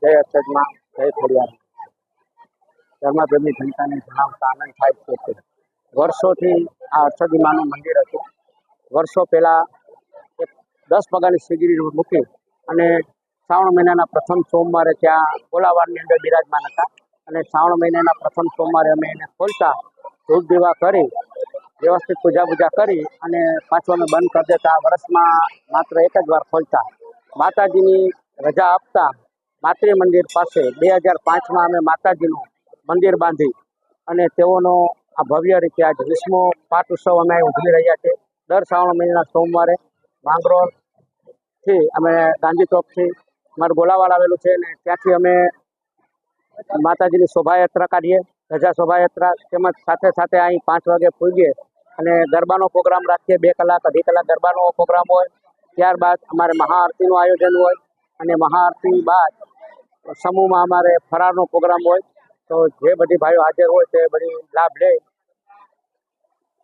જય અક્ષજમાં જય ખોડિયાર. ધર્મપ્રેમી જનતાને જણાવતા આનંદ થાય છે વર્ષોથી આ અક્ષજી મંદિર હતું. વર્ષો પહેલાં દસ પગારની સિગરી મૂકી અને શ્રાવણ મહિનાના પ્રથમ સોમવારે ત્યાં ગોલાવાડની અંદર બિરાજમાન હતા. અને શ્રાવણ મહિનાના પ્રથમ સોમવારે અમે એને ખોલતા, ધૂપ દીવા કરી, વ્યવસ્થિત પૂજા પૂજા કરી અને પાછું અમે બંધ કરી દેતા. વર્ષમાં માત્ર એક જ વાર ખોલતા. માતાજીની રજા આપતા માતૃ મંદિર પાસે બે હજાર પાંચમાં અમે માતાજીનું મંદિર બાંધી અને તેઓનો આ ભવ્ય રીતે આજ વીસમો પાઠ ઉત્સવ અમે ઉજવી રહ્યા છીએ. દર શ્રાવણ મહિનાના સોમવારે માંગરોળથી અમે ગાંધી ચોકથી અમારું ગોલાવાડ આવેલું છે અને ત્યાંથી અમે માતાજીની શોભાયાત્રા કાઢીએ ધજા શોભાયાત્રા તેમજ સાથે સાથે અહીં પાંચ વાગે પૂજીએ અને ગરબાનો પ્રોગ્રામ રાખીએ. બે કલાક અઢી કલાક ગરબાનો પ્રોગ્રામ હોય ત્યારબાદ અમારે મહાઆરતીનું આયોજન હોય અને મહાઆરતી બાદ સમૂહમાં અમારે ફરારનો પ્રોગ્રામ હોય. તો જે બધી ભાઈઓ હાજર હોય તે બધી લાભ લે.